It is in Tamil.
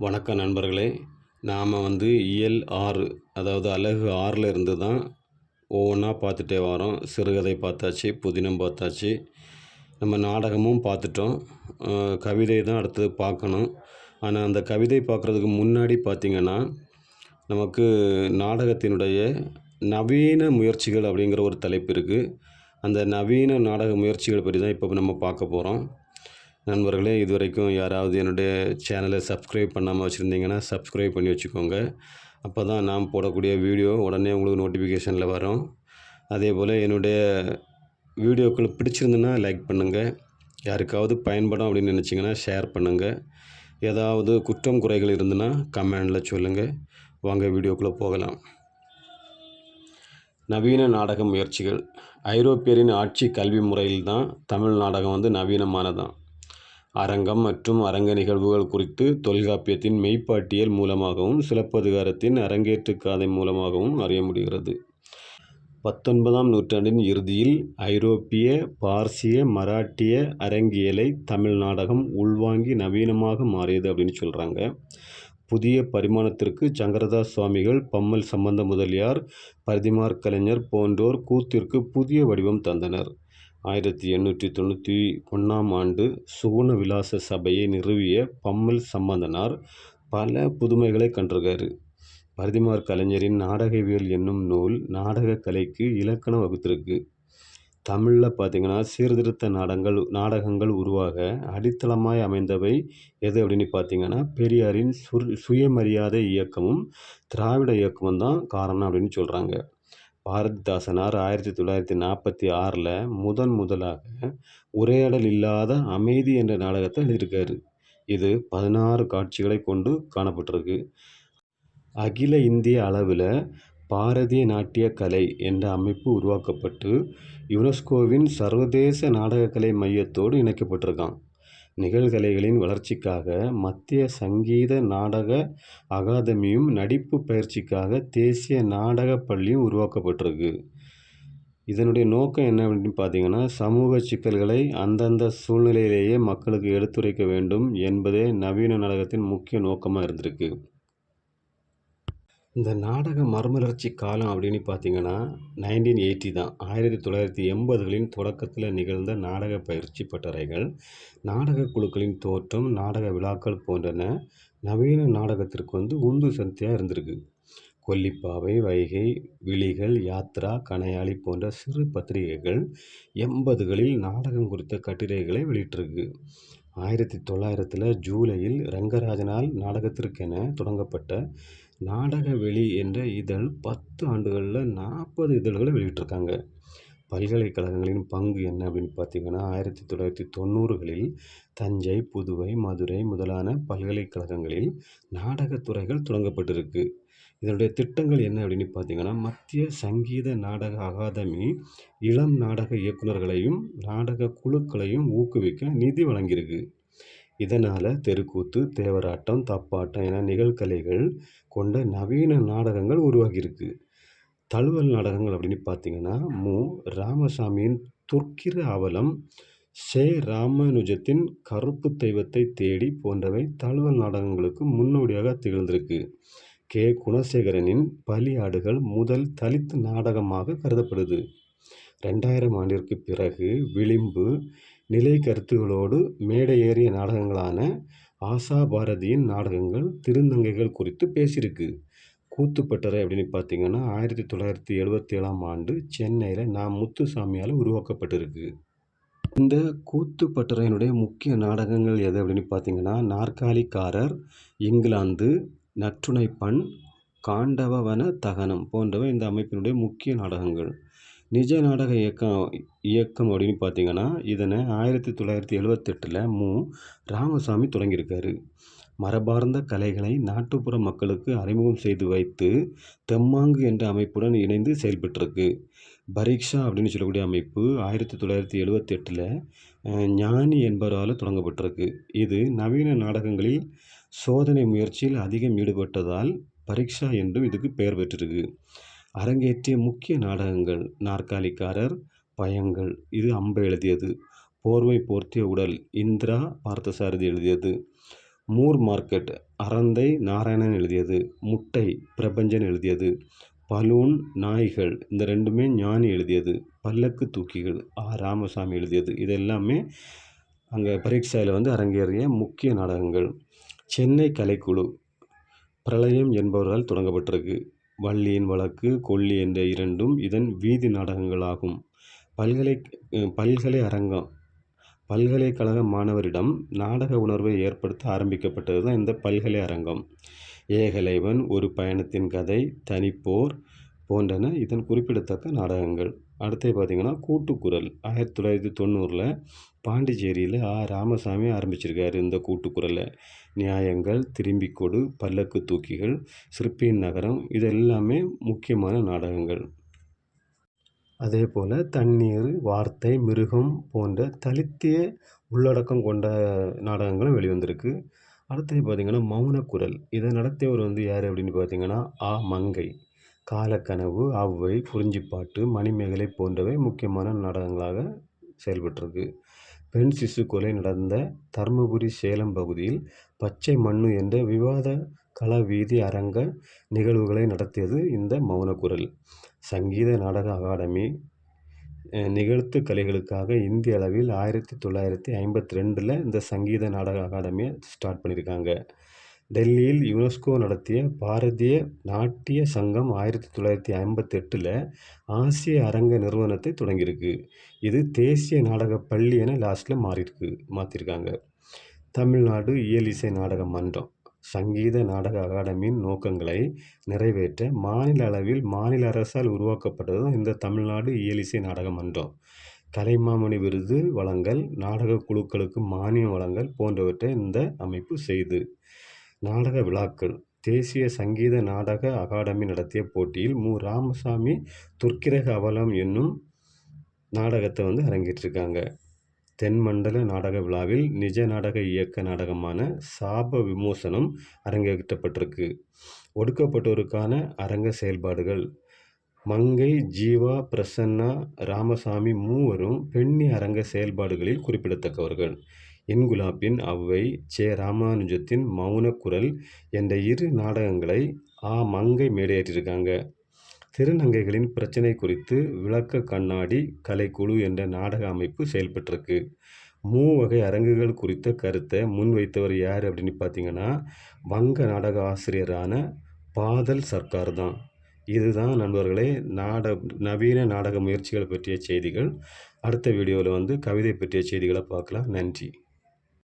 வணக்கம் நண்பர்களே நாம் வந்து இயல் ஆறு அதாவது அழகு ஆறில் இருந்து தான் ஒவ்வொன்றா பார்த்துட்டே வரோம். சிறுகதை பார்த்தாச்சு புதினம் பார்த்தாச்சு நம்ம நாடகமும் பார்த்துட்டோம். கவிதை தான் அடுத்தது பார்க்கணும். ஆனால் அந்த கவிதை பார்க்குறதுக்கு முன்னாடி பார்த்திங்கன்னா நமக்கு நாடகத்தினுடைய நவீன முயற்சிகள் அப்படிங்கிற ஒரு தலைப்பு இருக்குது அந்த நவீன நாடக முயற்சிகள் பற்றி தான் இப்போ நம்ம பார்க்க போகிறோம் நண்பர்களே இது வரைக்கும் யாராவது என்னுடைய சேனலை சப்ஸ்கிரைப் பண்ணாமல் வச்சுருந்தீங்கன்னா சப்ஸ்கிரைப் பண்ணி வச்சுக்கோங்க. அப்போ தான் நான் போடக்கூடிய வீடியோ உடனே உங்களுக்கு நோட்டிஃபிகேஷனில் வரும். அதே போல் என்னுடைய வீடியோக்கள் பிடிச்சிருந்துன்னா லைக் பண்ணுங்கள் யாருக்காவது பயன்படும் அப்படின்னு நினச்சிங்கன்னா ஷேர் பண்ணுங்கள் ஏதாவது குற்றம் குறைகள் இருந்துன்னா கமெண்டில் சொல்லுங்கள் வாங்க வீடியோக்குள்ளே போகலாம். நவீன நாடக முயற்சிகள். ஐரோப்பியரின் ஆட்சி கல்வி முறையில் தான் தமிழ் நாடகம் வந்து நவீனமானதான். அரங்கம் மற்றும் அரங்க நிகழ்வுகள் குறித்து தொல்காப்பியத்தின் மெய்ப்பாட்டியல் மூலமாகவும் சிலப்பதிகாரத்தின் அரங்கேற்று காதை மூலமாகவும் அறிய முடிகிறது. பத்தொன்பதாம் நூற்றாண்டின் இறுதியில் ஐரோப்பிய பார்சிய மராட்டிய அரங்கியலை தமிழ் நாடகம் உள்வாங்கி நவீனமாக மாறியது அப்படின்னு சொல்கிறாங்க புதிய பரிமாணத்திற்கு சங்கரதாஸ் சுவாமிகள் பம்மல் சம்பந்த முதலியார் பரிதிமார் கலைஞர் போன்றோர் கூத்திற்கு புதிய வடிவம் தந்தனர். ஆயிரத்தி எண்ணூற்றி தொண்ணூற்றி ஒன்றாம் ஆண்டு சுகுண விலாச சபையை நிறுவிய பம்மல் சம்பந்தனார் பல புதுமைகளை கண்டிருக்காரு. பரதிமார் கலைஞரின் நாடகவியல் என்னும் நூல் நாடக கலைக்கு இலக்கணம் வகுத்திருக்கு. தமிழில் பார்த்திங்கன்னா சீர்திருத்த நாடகங்கள் நாடகங்கள் உருவாக அடித்தளமாய் அமைந்தவை எது அப்படின்னு பார்த்தீங்கன்னா பெரியாரின் சு சுயமரியாதை இயக்கமும் திராவிட இயக்கமும் தான் காரணம் அப்படின்னு சொல்கிறாங்க பாரதிதாசனார் ஆயிரத்தி தொள்ளாயிரத்தி நாற்பத்தி ஆறில் முதன் முதலாக உரையாடல் இல்லாத அமைதி என்ற நாடகத்தை எழுதியிருக்காரு. இது பதினாறு காட்சிகளை கொண்டு காணப்பட்டிருக்கு. அகில இந்திய அளவில் பாரதிய நாட்டிய கலை என்ற அமைப்பு உருவாக்கப்பட்டு யுனெஸ்கோவின் சர்வதேச நாடகக்கலை மையத்தோடு இணைக்கப்பட்டிருக்கான் நிகழ்கலைகளின் வளர்ச்சிக்காக மத்திய சங்கீத நாடக அகாதமியும் நடிப்பு பயிற்சிக்காக தேசிய நாடகப் பள்ளியும் உருவாக்கப்பட்டிருக்கு. இதனுடைய நோக்கம் என்ன அப்படின்னு பார்த்தீங்கன்னா சமூக சிக்கல்களை அந்தந்த சூழ்நிலையிலேயே மக்களுக்கு எடுத்துரைக்க வேண்டும் என்பதே நவீன நாடகத்தின் முக்கிய நோக்கமாக இருந்திருக்கு. இந்த நாடக மறுமலர்ச்சி காலம் அப்படின்னு பார்த்தீங்கன்னா நைன்டீன் எயிட்டி தான். ஆயிரத்தி தொள்ளாயிரத்தி எண்பதுகளின் தொடக்கத்தில் நிகழ்ந்த நாடக பயிற்சி பட்டறைகள் நாடக குழுக்களின் தோற்றம் நாடக விழாக்கள் போன்றன நவீன நாடகத்திற்கு வந்து உந்து சக்தியாக இருந்திருக்கு. கொல்லிப்பாவை வைகை விழிகள் யாத்ரா கனையாளி போன்ற சிறு பத்திரிகைகள் எண்பதுகளில் நாடகம் குறித்த கட்டுரைகளை வெளியிட்டிருக்கு. ஆயிரத்தி தொள்ளாயிரத்தில் ஜூலையில் ரங்கராஜனால் நாடகத்திற்கென தொடங்கப்பட்ட நாடக வெளி என்ற இதழ் பத்து ஆண்டுகளில் நாற்பது இதழ்களை வெளியிட்டிருக்காங்க. பல்கலைக்கழகங்களின் பங்கு என்ன அப்படின்னு பார்த்தீங்கன்னா ஆயிரத்தி தொள்ளாயிரத்தி தொண்ணூறுகளில் தஞ்சை புதுவை மதுரை முதலான பல்கலைக்கழகங்களில் நாடகத்துறைகள் தொடங்கப்பட்டிருக்கு. இதனுடைய திட்டங்கள் என்ன அப்படின்னு பார்த்தீங்கன்னா மத்திய சங்கீத நாடக அகாதமி இளம் நாடக இயக்குநர்களையும் நாடக குழுக்களையும் ஊக்குவிக்க நிதி வழங்கியிருக்கு. இதனால் தெருக்கூத்து தேவராட்டம் தப்பாட்டம் என நிகழ்கலைகள் கொண்ட நவீன நாடகங்கள் உருவாகியிருக்கு. தழுவல் நாடகங்கள் அப்படின்னு பார்த்தீங்கன்னா மு. ராமசாமியின் துர்க்கிர அவலம் சே. ராமானுஜத்தின் கருப்பு தெய்வத்தை தேடி போன்றவை தழுவல் நாடகங்களுக்கு முன்னோடியாக திகழ்ந்திருக்கு. கே. குணசேகரனின் பலியாடுகள் முதல் தலித் நாடகமாக கருதப்படுது. ரெண்டாயிரம் ஆண்டிற்கு பிறகு விளிம்பு நிலை கருத்துகளோடு மேடை ஏறிய நாடகங்களான ஆசா பாரதியின் நாடகங்கள் திருநங்கைகள் குறித்து பேசியிருக்கு. கூத்துப்பட்டறை அப்படின்னு பார்த்தீங்கன்னா ஆயிரத்தி தொள்ளாயிரத்தி எழுபத்தி ஏழாம் ஆண்டு சென்னையில் நான் முத்துசாமியால் உருவாக்கப்பட்டிருக்கு. இந்த கூத்துப்பட்டறையினுடைய முக்கிய நாடகங்கள் எது அப்படின்னு பார்த்தீங்கன்னா நாற்காலிக்காரர் இங்கிலாந்து நற்றுணைப்பண் காண்டவவன தகனம் போன்றவை இந்த அமைப்பினுடைய முக்கிய நாடகங்கள். நிஜ நாடக இயக்கம் இயக்கம் அப்படின்னு பார்த்தீங்கன்னா இதனை ஆயிரத்தி தொள்ளாயிரத்தி எழுவத்தெட்டில் மு. ராமசாமி தொடங்கியிருக்காரு. மரபார்ந்த கலைகளை நாட்டுப்புற மக்களுக்கு அறிமுகம் செய்து வைத்து தெம்மாங்கு என்ற அமைப்புடன் இணைந்து செயல்பட்டிருக்கு. பரீக்ஷா அப்படின்னு சொல்லக்கூடிய அமைப்பு ஆயிரத்தி தொள்ளாயிரத்தி எழுவத்தெட்டில் ஞானி என்பவரால் தொடங்கப்பட்டிருக்கு. இது நவீன நாடகங்களில் சோதனை முயற்சியில் அதிகம் ஈடுபட்டதால் பரீக்ஷா என்றும் இதுக்கு பெயர் பெற்றிருக்கு. அரங்கேற்றிய முக்கிய நாடகங்கள் நாற்காலிக்காரர் பயங்கள். இது அம்பை எழுதியது. போர்வை போர்த்திய உடல் இந்திரா பார்த்தசாரதி எழுதியது. மூர் மார்க்கெட் அறந்தை நாராயணன் எழுதியது. முட்டை பிரபஞ்சன் எழுதியது. பலூன் நாய்கள் இந்த ரெண்டுமே ஞானி எழுதியது. பல்லக்கு தூக்கிகள் ஆ. ராமசாமி எழுதியது. இதெல்லாமே அங்கே பரீட்சையில் வந்து அரங்கேறிய முக்கிய நாடகங்கள். சென்னை கலைக்குழு பிரளயம் என்பவரால் தொடங்கப்பட்டிருக்கு. வள்ளியின் வழக்கு கொல்லி என்ற இரண்டும் இதன் வீதி நாடகங்களாகும். பல்கலை பல்கலை அரங்கம் பல்கலைக்கழக மாணவரிடம் நாடக உணர்வை ஏற்படுத்த ஆரம்பிக்கப்பட்டது தான் இந்த பல்கலை அரங்கம். ஏகலைவன் ஒரு பயணத்தின் கதை தனிப்போர் போன்றன இதன் குறிப்பிடத்தக்க நாடகங்கள். அடுத்து பார்த்திங்கன்னா கூட்டுக்குரல். ஆயிரத்தி தொள்ளாயிரத்தி தொண்ணூறில் பாண்டிச்சேரியில் ஆ. ராமசாமி ஆரம்பிச்சிருக்காரு இந்த கூட்டுக்குரலை. நியாயங்கள் திரும்பி கொடு பல்லக்கு தூக்கிகள் சிற்பியின் நகரம் இதெல்லாமே முக்கியமான நாடகங்கள். அதே போல் தண்ணீர் வார்த்தை மிருகம் போன்ற தலித்திய உள்ளடக்கம் கொண்ட நாடகங்களும் வெளிவந்திருக்கு. அடுத்தது பார்த்திங்கன்னா மௌனக்குரல். இதை நடத்தியவர் வந்து யார் அப்படின்னு பார்த்தீங்கன்னா ஆ. மங்கை. காலக்கனவு அவ்வை குறிஞ்சிப்பாட்டு மணிமேகலை போன்றவை முக்கியமான நாடகங்களாக செயல்பட்டிருக்கு. பெண் சிசு கொலை நடந்த தர்மபுரி சேலம் பகுதியில் பச்சை மண்ணு என்ற விவாத கல வீதி அரங்க நிகழ்வுகளை நடத்தியது இந்த மௌனக்குரல். சங்கீத நாடக அகாடமி நிகழ்த்து கலைகளுக்காக இந்திய அளவில் ஆயிரத்தி தொள்ளாயிரத்தி ஐம்பத்தி ரெண்டில் இந்த சங்கீத நாடக அகாடமியை ஸ்டார்ட் பண்ணியிருக்காங்க டெல்லியில் யுனெஸ்கோ நடத்திய பாரதிய நாட்டிய சங்கம் ஆயிரத்தி தொள்ளாயிரத்தி ஐம்பத்தெட்டில் ஆசிய அரங்க நிறுவனத்தை தொடங்கியிருக்கு. இது தேசிய நாடக பள்ளி என லாஸ்ட்டில் மாறியிருக்கு மாற்றிருக்காங்க தமிழ்நாடு இயல் இசை நாடக மன்றம் சங்கீத நாடக அகாடமியின் நோக்கங்களை நிறைவேற்ற மாநில அளவில் மாநில அரசால் உருவாக்கப்பட்டது தான் இந்த தமிழ்நாடு இயலிசை நாடக மன்றம். கலைமாமணி விருது வழங்கல் நாடக குழுக்களுக்கு மானியம் வழங்கல் போன்றவற்றை இந்த அமைப்பு செய்து நாடக விழாக்கள். தேசிய சங்கீத நாடக அகாடமி நடத்திய போட்டியில் மு. ராமசாமி துர்க்கிரக அவலம் என்னும் நாடகத்தை வந்து அரங்கேற்றிருக்காங்க. தென்மண்டல நாடக விழாவில் நிஜ நாடக இயக்க நாடகமான சாப விமோசனம் அரங்கேற்றப்பட்டிருக்கு. ஒடுக்கப்பட்டோருக்கான அரங்க செயல்பாடுகள். மங்கை ஜீவா பிரசன்னா ராமசாமி மூவரும் பெண்ணி அரங்க செயல்பாடுகளில் குறிப்பிடத்தக்கவர்கள். இன்குலாப்பின் அவ்வை சே ராமானுஜத்தின் மௌனக்குரல் என்ற இரு நாடகங்களை ஆ மங்கை மேடையேற்றிருக்காங்க. திருநங்கைகளின் பிரச்சனை குறித்து விளக்க கண்ணாடி கலைக்குழு என்ற நாடக அமைப்பு செயல்பட்டிருக்கு. மூவகை அரங்குகள் குறித்த கருத்தை முன்வைத்தவர் யார் அப்படின்னு பார்த்தீங்கன்னா வங்க நாடக ஆசிரியரான பாதல் சர்க்கார் தான். இதுதான் நண்பர்களே நாட நவீன நாடக முயற்சிகள் பற்றிய செய்திகள். அடுத்த வீடியோவில் வந்து கவிதை பற்றிய செய்திகளை பார்க்கலாம். நன்றி.